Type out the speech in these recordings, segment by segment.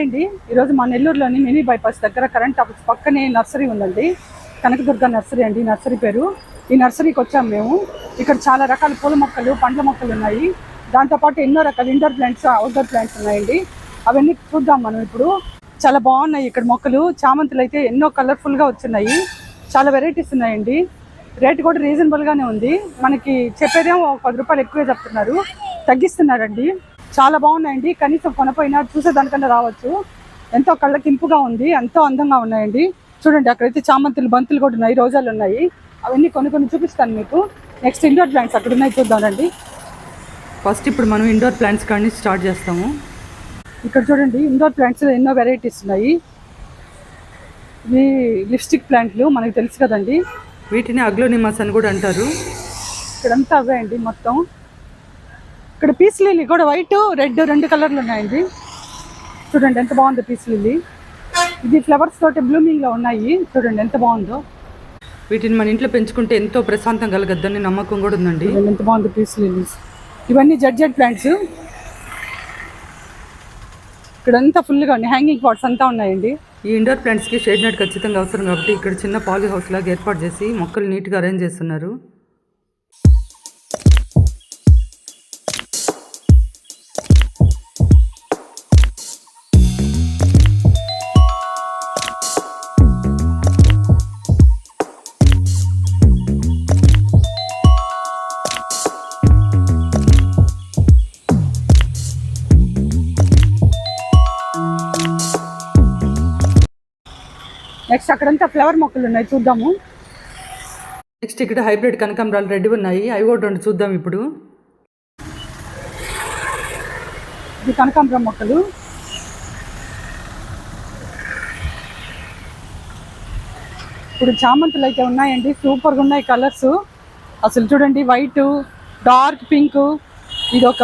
Hi అండి. ఈరోజు మా నెల్లూరులోని మినీ బైపాస్ దగ్గర కరెంట్ ఆఫీస్ పక్కనే నర్సరీ ఉందండి. కనకదుర్గ నర్సరీ అండి నర్సరీ పేరు. ఈ నర్సరీకి వచ్చాము మేము. ఇక్కడ చాలా రకాల పూల మొక్కలు పండ్ల మొక్కలు ఉన్నాయి. దాంతోపాటు ఎన్నో రకాల ఇండోర్ ప్లాంట్స్ అవుట్డోర్ ప్లాంట్స్ ఉన్నాయండి. అవన్నీ చూద్దాం మనం ఇప్పుడు. చాలా బాగున్నాయి ఇక్కడ మొక్కలు. చామంతులు అయితే ఎన్నో కలర్ఫుల్గా వచ్చున్నాయి చాలా వెరైటీస్ ఉన్నాయండి. రేట్ కూడా రీజనబుల్గానే ఉంది. మనకి చెప్పేదేమో ఒక పది రూపాయలు ఎక్కువే చెప్తున్నారు. తగ్గిస్తున్నారండి. చాలా బాగున్నాయండి. కనీసం కొనపోయినా చూసేదానికన్నా రావచ్చు. ఎంతో కళ్ళకి ఇంపుగా ఉంది. ఎంతో అందంగా ఉన్నాయండి. చూడండి అక్కడైతే చామంతులు బంతులు కూడా ఉన్నాయి రోజాలు ఉన్నాయి. అవన్నీ కొన్ని కొన్ని చూపిస్తాను మీకు. నెక్స్ట్ ఇండోర్ ప్లాంట్స్ అక్కడ ఉన్నాయి చూద్దామండి. ఫస్ట్ ఇప్పుడు మనం ఇండోర్ ప్లాంట్స్ కానీ స్టార్ట్ చేస్తాము. ఇక్కడ చూడండి ఇండోర్ ప్లాంట్స్ ఎన్నో వెరైటీస్ ఉన్నాయి. ఇవి లిప్స్టిక్ ప్లాంట్లు మనకు తెలుసు కదండి. వీటిని అగ్లోనిమాస్ అని కూడా అంటారు. ఇక్కడంతా అవే అండి మొత్తం. ఇక్కడ పీస్ లిల్లీ కూడా వైట్ రెడ్ రెండు కలర్లు ఉన్నాయండి. చూడండి ఎంత బాగుందో పీస్ లిల్లీ. ఇది ఫ్లవర్స్ తోటి బ్లూమింగ్లో ఉన్నాయి. చూడండి ఎంత బాగుందో. వీటిని మన ఇంట్లో పెంచుకుంటే ఎంతో ప్రశాంతం కలగద్దని నమ్మకం కూడా ఉందండి. ఎంత బాగుందో పీస్ లిల్లీస్ ఇవన్నీ జడ్జెడ్ ప్లాంట్స్. ఇక్కడంతా ఫుల్గా ఉన్నాయి. హ్యాంగింగ్ పాట్స్ అంతా ఉన్నాయండి. ఈ ఇండోర్ ప్లాంట్స్కి షేడ్ నెట్ ఖచ్చితంగా అవసరం కాబట్టి ఇక్కడ చిన్న పాలీ హౌస్ లాగా ఏర్పాటు చేసి మొక్కలు నీట్గా అరేంజ్ చేస్తున్నారు. నెక్స్ట్ అక్కడంతా ఫ్లవర్ మొక్కలు ఉన్నాయి చూద్దాము. నెక్స్ట్ ఇక్కడ హైబ్రిడ్ కనకాంబరాలు రెడీ ఉన్నాయి. అవి కూడా రెండు చూద్దాం ఇప్పుడు. ఇది కనకాంబరం మొక్కలు. ఇప్పుడు చామంతులు అయితే ఉన్నాయండి సూపర్గా ఉన్నాయి కలర్స్ అసలు చూడండి వైట్ డార్క్ పింక్ ఇది ఒక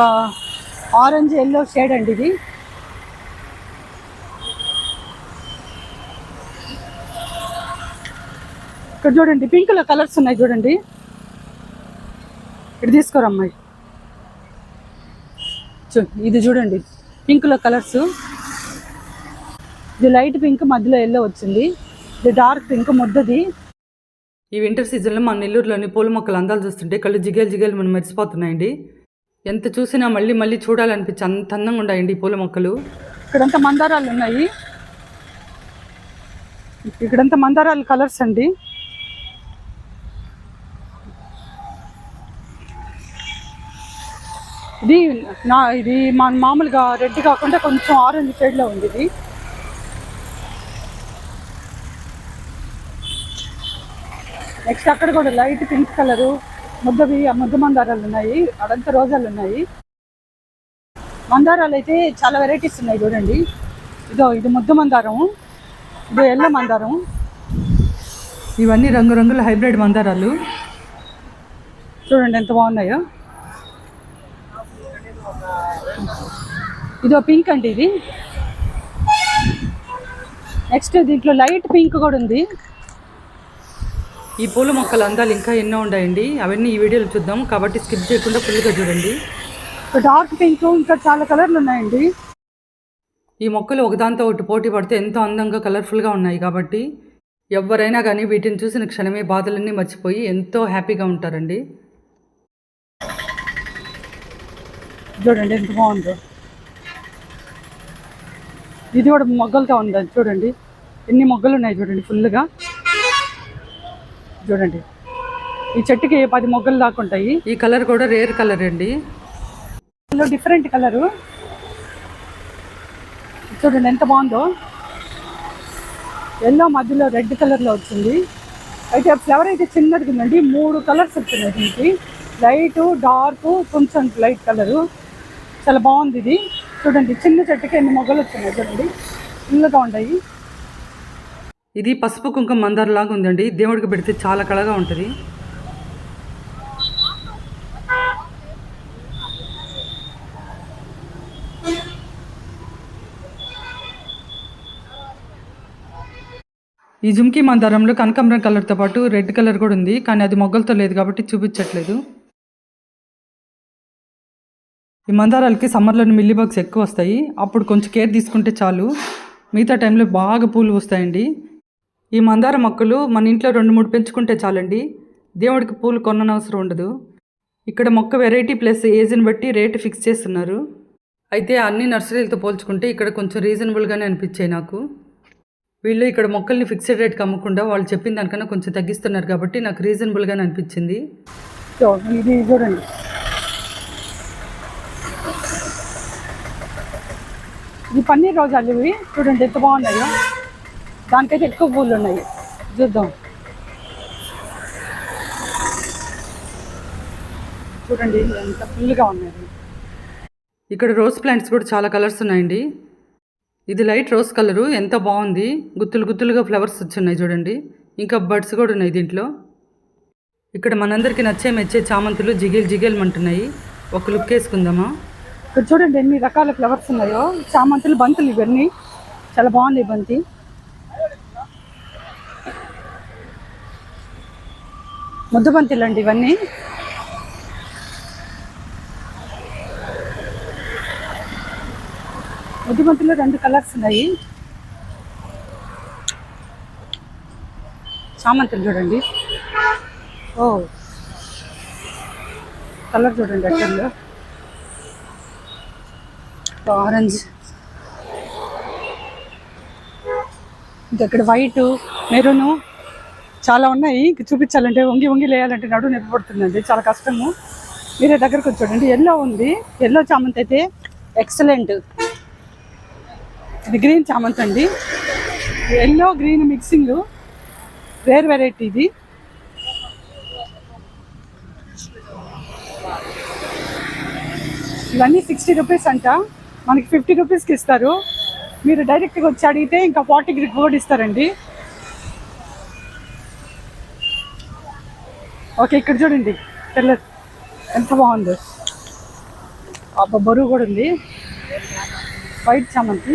ఆరెంజ్ ఎల్లో షేడ్ అండి ఇది. ఇక్కడ చూడండి పింక్లో కలర్స్ ఉన్నాయి చూడండి. ఇటు తీసుకోరు అమ్మాయి? చూ ఇది చూడండి పింక్లో కలర్స్ ఇది లైట్ పింక్ మధ్యలో ఎల్లో వచ్చింది. ఇది డార్క్ పింక్ ముద్దది. ఈ వింటర్ సీజన్లో మన నెల్లూరులోని పూల మొక్కలు అందాలు చూస్తుంటే కళ్ళు జిగేలు జిగేలు మనం మెరిసిపోతున్నాయండి. ఎంత చూసినా మళ్ళీ మళ్ళీ చూడాలనిపించి అంత అందంగా ఉన్నాయండి ఈ పూల మొక్కలు. ఇక్కడంతా మందారాలు ఉన్నాయి. ఇక్కడంతా మందారాలు కలర్స్ అండి. ఇది నా ఇది మా మామూలుగా రెడ్ కాకుండా కొంచెం ఆరెంజ్ షేడ్లో ఉంది ఇది. నెక్స్ట్ అక్కడ కూడా లైట్ పింక్ కలరు ముద్దవి ఆ ముద్ద మందారాలు ఉన్నాయి అడంతా రోజాలు ఉన్నాయి. మందారాలు అయితే చాలా వెరైటీస్ ఉన్నాయి చూడండి. ఇదో ఇది ముద్ద మందారం ఇది ఎల్లో మందారం. ఇవన్నీ రంగురంగుల హైబ్రిడ్ మందారాలు. చూడండి ఎంత బాగున్నాయో. ఇదో పింక్ అండి ఇది. నెక్స్ట్ దీంట్లో లైట్ పింక్ కూడా ఉంది. ఈ పూల మొక్కల అందాలు ఇంకా ఎన్నో ఉన్నాయండి. అవన్నీ ఈ వీడియోలో చూద్దాం. కాబట్టి స్కిప్ చేయకుండా ఫుల్గా చూడండి. డార్క్ పింక్ ఇంకా చాలా కలర్లు ఉన్నాయండి. ఈ మొక్కలు ఒకదాంతో ఒకటి పోటీ పడితే ఎంతో అందంగా కలర్ఫుల్గా ఉన్నాయి కాబట్టి ఎవరైనా కానీ వీటిని చూసిన క్షణమే బాధలన్నీ మర్చిపోయి ఎంతో హ్యాపీగా ఉంటారండి. చూడండి ఎంత బాగుందో. ఇది కూడా మొగ్గలతో ఉంది అది చూడండి. ఎన్ని మొగ్గలు ఉన్నాయి చూడండి ఫుల్గా చూడండి. ఈ చెట్టుకి పది మొగ్గలు దాకా ఉంటాయి. ఈ కలర్ కూడా రేర్ కలర్ అండి. ఇందులో డిఫరెంట్ కలరు చూడండి ఎంత బాగుందో. ఎల్లో మధ్యలో రెడ్ కలర్లో వచ్చింది. అయితే ఫ్లవర్ అయితే చిన్నది ఉందండి. మూడు కలర్స్ వచ్చినాయి దీనికి. లైట్ డార్క్ కొంచెం లైట్ కలరు. చాలా బాగుంది ఇది. చూడండి చిన్న చెట్టుకి ఎన్ని మొగ్గలు వచ్చినాయి చూడండి. ఇల్లుగా ఉంటాయి ఇది పసుపు కుంకుమ మందార లాగా ఉందండి. దేవుడికి పెడితే చాలా కళగా ఉంటుంది. ఈ జుంకి మందారంలో కనకాంబరం కలర్తో పాటు రెడ్ కలర్ కూడా ఉంది కానీ అది మొగ్గలతో లేదు కాబట్టి చూపించట్లేదు. ఈ మందారాలకి సమ్మర్లోని మిల్లీ బగ్స్ ఎక్కువ వస్తాయి. అప్పుడు కొంచెం కేర్ తీసుకుంటే చాలు. మిగతా టైంలో బాగా పూలు వస్తాయండి ఈ మందార మొక్కలు మన ఇంట్లో రెండు మూడు పెంచుకుంటే చాలండి. దేవుడికి పూలు కొననవసరం ఉండదు. ఇక్కడ మొక్క వెరైటీ ప్లస్ ఏజ్ని బట్టి రేటు ఫిక్స్ చేస్తున్నారు. అయితే అన్ని నర్సరీలతో పోల్చుకుంటే ఇక్కడ కొంచెం రీజనబుల్గానే అనిపించాయి నాకు. వీళ్ళు ఇక్కడ మొక్కల్ని ఫిక్స్డ్ రేట్కి అమ్మకుండా వాళ్ళు చెప్పిన దానికన్నా కొంచెం తగ్గిస్తున్నారు కాబట్టి నాకు రీజనబుల్గానే అనిపించింది. సో ఇది చూడండి. ఈ పన్నీర్ రోజాలు ఇవి చూడండి ఎంత బాగున్నాయో. దానికైతే ఎక్కువ పూలు ఉన్నాయి. చూద్దాం. చూడండి ఎంత ఫుల్గా ఉన్నాయి. ఇక్కడ రోజ్ ప్లాంట్స్ కూడా చాలా కలర్స్ ఉన్నాయండి. ఇది లైట్ రోజ్ కలరు ఎంత బాగుంది. గుత్తులు గుత్తులుగా ఫ్లవర్స్ వచ్చున్నాయి చూడండి. ఇంకా బర్డ్స్ కూడా ఉన్నాయి దీంట్లో. ఇక్కడ మనందరికీ నచ్చే మెచ్చే చామంతులు జిగిల్ జిగేల్ అంటున్నాయి ఒక లుక్ వేసుకుందామా? ఇక్కడ చూడండి ఎన్ని రకాల ఫ్లవర్స్ ఉన్నాయో. చామంతులు బంతులు ఇవన్నీ. చాలా బాగుంది బంతి. ముద్దు బంతులు అండి ఇవన్నీ. ముద్దు బంతిలో రెండు కలర్స్ ఉన్నాయి. చామంతులు చూడండి. ఓ. కలర్ చూడండి అట్టంలో ఆరెంజ్. ఇంకా ఇక్కడ వైట్ మెరూను చాలా ఉన్నాయి. ఇంక చూపించాలంటే వంగి వంగి లేయాలంటే నడు నొప్పి పడుతుందండి. చాలా కష్టము. మీరే దగ్గరకు వచ్చి చూడండి. ఎల్లో ఉంది. ఎల్లో చామంతి అయితే ఎక్సలెంట్ ఇది గ్రీన్ చామంతి అండి. Yellow green mixing rare variety ఇది. ఇవన్నీ సిక్స్టీ రూపీస్ అంట. మనకి ఫిఫ్టీ రూపీస్కి ఇస్తారు. మీరు డైరెక్ట్గా వచ్చి అడిగితే ఇంకా ఫార్టీకి కూడా ఇస్తారండి. ఓకే ఇక్కడ చూడండి. తెల్ల ఎంత బాగుందో. అబ్బా బరువు కూడా ఉంది. వైట్ చామంతి.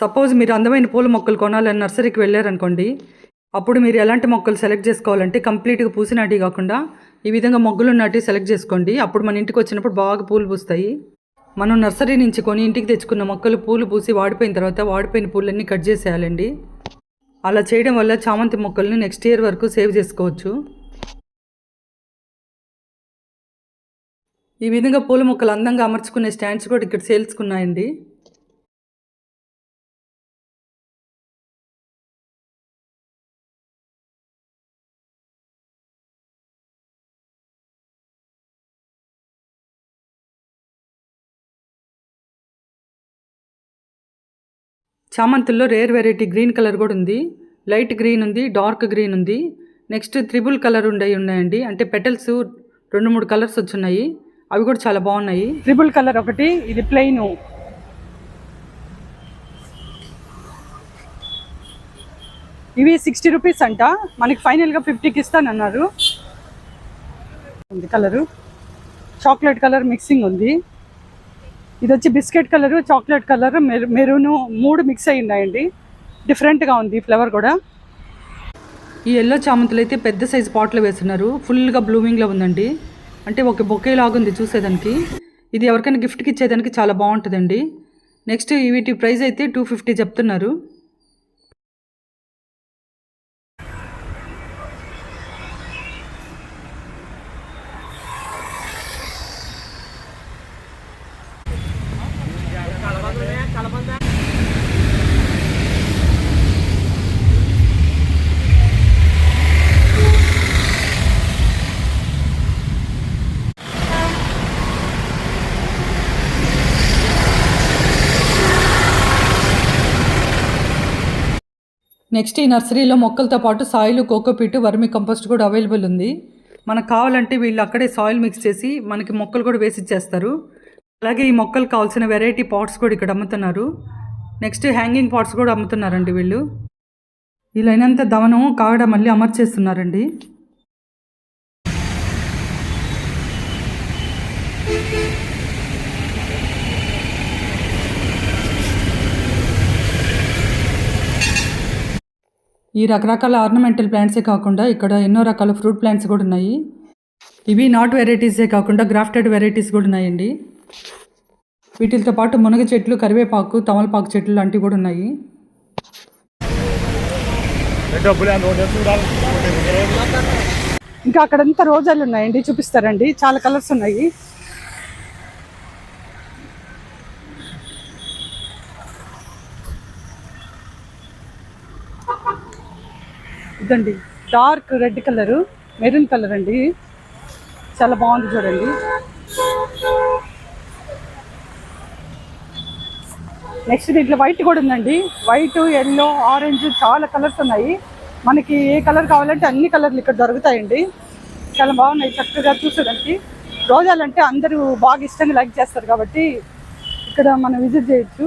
సపోజ్ మీరు అందమైన పూల మొక్కలు కొనాలని నర్సరీకి వెళ్ళారనుకోండి అప్పుడు మీరు ఎలాంటి మొక్కలు సెలెక్ట్ చేసుకోవాలంటే కంప్లీట్గా పూసినాటి కాకుండా ఈ విధంగా మొగ్గులు ఉన్నట్టు సెలెక్ట్ చేసుకోండి. అప్పుడు మన ఇంటికి వచ్చినప్పుడు బాగా పూలు పూస్తాయి. మనం నర్సరీ నుంచి కొని ఇంటికి తెచ్చుకున్న మొక్కలు పూలు పూసి వాడిపోయిన తర్వాత వాడిపోయిన పూలన్నీ కట్ చేసేయాలండి. అలా చేయడం వల్ల చామంతి మొక్కల్ని నెక్స్ట్ ఇయర్ వరకు సేవ్ చేసుకోవచ్చు. ఈ విధంగా పూల మొక్కలు అందంగా అమర్చుకునే స్టాండ్స్ కూడా ఇక్కడ సేల్స్కున్నాయండి చామంతుల్లో రేర్ వెరైటీ గ్రీన్ కలర్ కూడా ఉంది. లైట్ గ్రీన్ ఉంది డార్క్ గ్రీన్ ఉంది. నెక్స్ట్ త్రిబుల్ కలర్ ఉండే ఉన్నాయండి. అంటే పెటల్స్ రెండు మూడు కలర్స్ వచ్చున్నాయి. అవి కూడా చాలా బాగున్నాయి. త్రిబుల్ కలర్ ఒకటి ఇది ప్లెయిన్. ఇవి సిక్స్టీ రూపీస్ అంట. మనకి ఫైనల్గా ఫిఫ్టీకి ఇస్తానన్నారు. ఉంది కలరు. చాక్లెట్ కలర్ మిక్సింగ్ ఉంది. ఇది వచ్చి biscuit colour chocolate colour maroon మూడు మిక్స్ అయి ఉన్నాయండి. డిఫరెంట్గా ఉంది ఫ్లేవర్ కూడా. ఈ ఎల్లో చామంతులు అయితే పెద్ద సైజు పాట్లో వేస్తున్నారు. ఫుల్గా బ్లూమింగ్లో ఉందండి. అంటే ఒక బొకే లాగుంది చూసేదానికి. ఇది ఎవరికైనా గిఫ్ట్కి ఇచ్చేదానికి చాలా బాగుంటుందండి. నెక్స్ట్ వీటి ప్రైస్ అయితే టూ ఫిఫ్టీ చెప్తున్నారు. నెక్స్ట్ ఈ నర్సరీలో మొక్కలతో పాటు సాయిల్ కోకోపీట్ వర్మి కంపోస్ట్ కూడా అవైలబుల్ ఉంది. మనకు కావాలంటే వీళ్ళు అక్కడే సాయిల్ మిక్స్ చేసి మనకి మొక్కలు కూడా వేసి ఇచ్చేస్తారు. అలాగే ఈ మొక్కలు కావాల్సిన వెరైటీ పాట్స్ కూడా ఇక్కడ అమ్ముతున్నారు. నెక్స్ట్ హ్యాంగింగ్ పాట్స్ కూడా అమ్ముతున్నారండి వీళ్ళు. వీళ్ళైనంత దవనం కాగడ మళ్ళీ అమర్చేస్తున్నారండి. ఈ రకరకాల ఆర్నమెంటల్ ప్లాంట్సే కాకుండా ఇక్కడ ఎన్నో రకాల ఫ్రూట్ ప్లాంట్స్ కూడా ఉన్నాయి. ఇవి నాట్ వెరైటీసే కాకుండా గ్రాఫ్టెడ్ వెరైటీస్ కూడా ఉన్నాయండి. వీటితో పాటు మునగ చెట్లు కరివేపాకు తమలపాకు చెట్లు లాంటివి కూడా ఉన్నాయి. ఇంకా అక్కడంతా రోజాలు ఉన్నాయండి చూపిస్తారండి. చాలా కలర్స్ ఉన్నాయి. ఇదండి dark red colour maroon colour అండి. చాలా బాగుంది చూడండి. నెక్స్ట్ దీంట్లో వైట్ కూడా ఉందండి. వైట్ ఎల్లో ఆరెంజ్ చాలా కలర్స్ ఉన్నాయి. మనకి ఏ కలర్ కావాలంటే అన్ని కలర్లు ఇక్కడ దొరుకుతాయండి. చాలా బాగున్నాయి చక్కగా చూసేదానికి. రోజాలంటే అందరూ బాగా ఇష్టంగా లైక్ చేస్తారు కాబట్టి ఇక్కడ మనం విజిట్ చేయొచ్చు.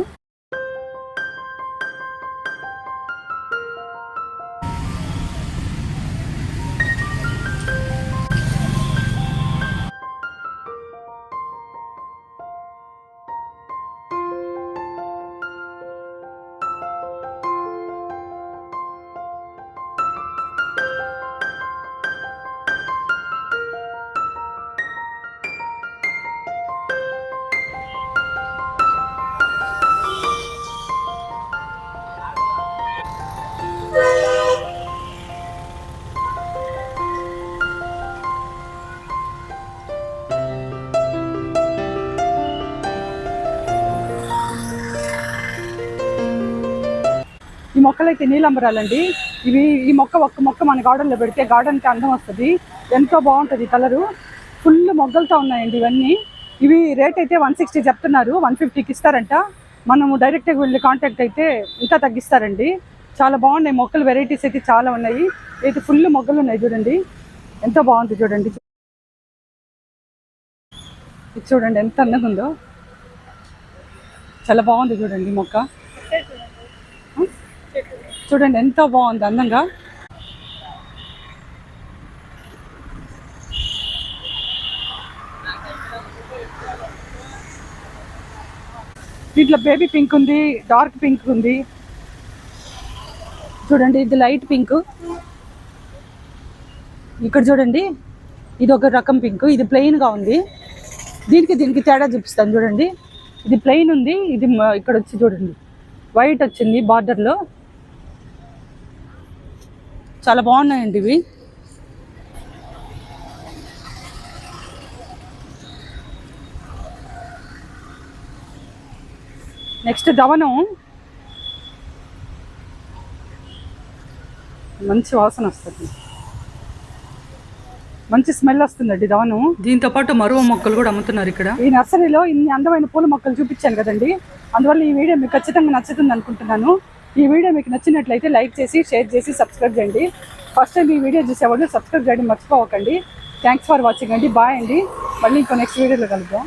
మొక్కలైతే నీలంబరాలండి ఇవి ఈ మొక్క ఒక్క మొక్క మన గార్డెన్లో పెడితే గార్డెన్కి అందం వస్తుంది. ఎంతో బాగుంటుంది కలరు. ఫుల్ మొగ్గలతో ఉన్నాయండి ఇవన్నీ. ఇవి రేట్ అయితే వన్ సిక్స్టీ చెప్తున్నారు. వన్ ఫిఫ్టీకి ఇస్తారంట. మనము డైరెక్ట్గా వెళ్ళి కాంటాక్ట్ అయితే ఇంకా తగ్గిస్తారండి. చాలా బాగున్నాయి మొక్కలు వెరైటీస్ అయితే చాలా ఉన్నాయి. అయితే ఫుల్ మొగ్గలు ఉన్నాయి చూడండి. ఎంతో బాగుంది చూడండి. ఇది చూడండి ఎంత అందంగా ఉందో. చాలా బాగుంది చూడండి మొక్క. చూడండి ఎంత బాగుంది అందంగా. దీంట్లో బేబీ పింక్ ఉంది డార్క్ పింక్ ఉంది. చూడండి ఇది లైట్ పింక్ ఇక్కడ చూడండి ఇది ఒక రకం పింక్ ఇది ప్లెయిన్గా గా ఉంది. దీనికి దీనికి తేడా చూపిస్తాను చూడండి. ఇది ప్లెయిన్ ఉంది ఇది ఇక్కడ వచ్చి చూడండి. వైట్ వచ్చింది బార్డర్లో చాలా బాగున్నాయండి ఇవి. నెక్స్ట్ దవనం మంచి వాసన వస్తుంది. మంచి స్మెల్ వస్తుందండి దవనం దీంతో పాటు మరువ మొక్కలు కూడా అమ్ముతున్నారు ఇక్కడ. ఈ నర్సరీలో ఇన్ని అందమైన పూల మొక్కలు చూపించాను కదండి. అందువల్ల ఈ వీడియో మీకు ఖచ్చితంగా నచ్చుతుంది అనుకుంటున్నాను. ఈ వీడియో మీకు నచ్చినట్లయితే లైక్ చేసి షేర్ చేసి సబ్స్క్రైబ్ చేయండి. ఫస్ట్ టైం ఈ వీడియో చూసేవాళ్ళు సబ్స్క్రైబ్ చేయడం మర్చిపోకండి థ్యాంక్స్ ఫర్ వాచింగ్ అండి. బాయ్ అండి. మళ్ళీ ఇంకో నెక్స్ట్ వీడియోలో కలుద్దాం.